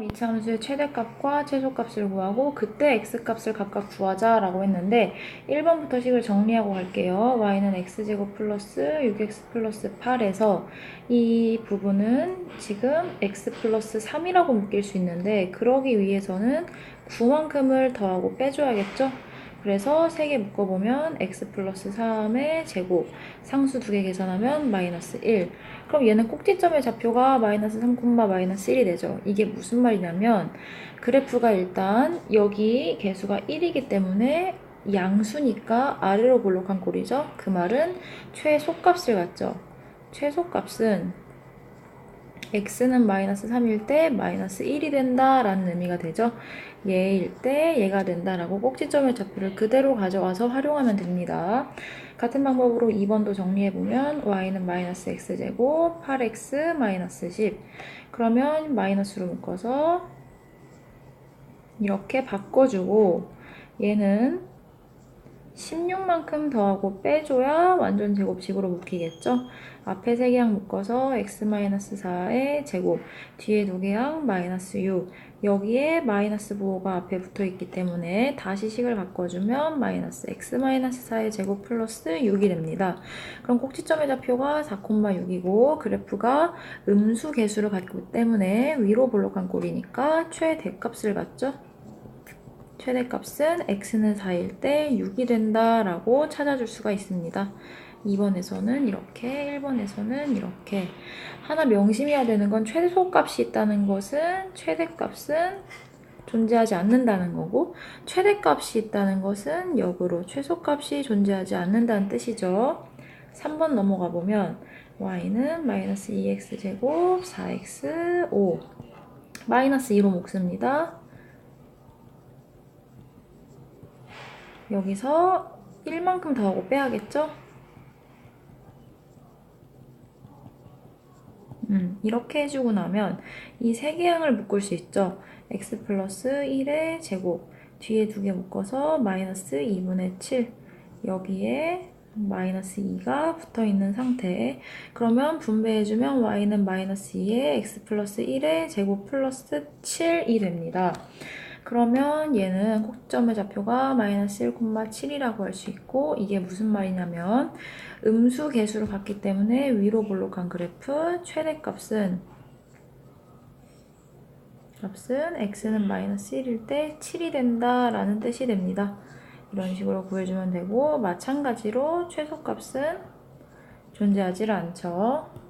이차함수의 최대값과 최소값을 구하고 그때 x값을 각각 구하자 라고 했는데 1번부터 식을 정리하고 갈게요. y는 x제곱 플러스 6x 플러스 8에서 이 부분은 지금 x 플러스 3이라고 묶일 수 있는데 그러기 위해서는 9만큼을 더하고 빼줘야겠죠? 그래서 3개 묶어보면 x 플러스 3의 제곱 상수 두개 계산하면 마이너스 1 그럼 얘는 꼭지점의 좌표가 마이너스 3, 마이너스 1이 되죠. 이게 무슨 말이냐면 그래프가 일단 여기 개수가 1이기 때문에 양수니까 아래로 볼록한 꼴이죠. 그 말은 최소값을 갖죠. 최소값은 x는 마이너스 3일 때 마이너스 1이 된다라는 의미가 되죠. 얘일 때 얘가 된다라고 꼭지점의 좌표를 그대로 가져와서 활용하면 됩니다. 같은 방법으로 2번도 정리해보면 y는 마이너스 x제곱 8x 마이너스 10 그러면 마이너스로 묶어서 이렇게 바꿔주고 얘는 16만큼 더하고 빼줘야 완전 제곱식으로 묶이겠죠? 앞에 3개항 묶어서 x-4의 제곱, 뒤에 2개항 마이너스 6 여기에 마이너스 부호가 앞에 붙어 있기 때문에 다시 식을 바꿔주면 마이너스 x-4의 제곱 플러스 6이 됩니다. 그럼 꼭지점의 좌표가 4,6이고 그래프가 음수 개수를 갖기 때문에 위로 볼록한 꼴이니까 최대값을 갖죠? 최대값은 x는 4일 때 6이 된다라고 찾아줄 수가 있습니다. 2번에서는 이렇게, 1번에서는 이렇게. 하나 명심해야 되는 건 최소값이 있다는 것은 최대값은 존재하지 않는다는 거고 최대값이 있다는 것은 역으로 최소값이 존재하지 않는다는 뜻이죠. 3번 넘어가 보면 y는 마이너스 2x제곱 4x 5 마이너스 2로 묶습니다. 여기서 1만큼 더하고 빼야겠죠? 음, 이렇게 해주고 나면 이 세 개 항을 묶을 수 있죠. x 플러스 1의 제곱 뒤에 두 개 묶어서 마이너스 2분의 7 여기에 마이너스 2가 붙어 있는 상태 그러면 분배해주면 y는 마이너스 2의 x 플러스 1의 제곱 플러스 7이 됩니다. 그러면 얘는 꼭점의 좌표가 마이너스 1,7이라고 할 수 있고 이게 무슨 말이냐면 음수 개수를 갖기 때문에 위로 볼록한 그래프 최대값은 값은 x는 마이너스 1일 때 7이 된다라는 뜻이 됩니다. 이런 식으로 구해주면 되고 마찬가지로 최소값은 존재하지 않죠.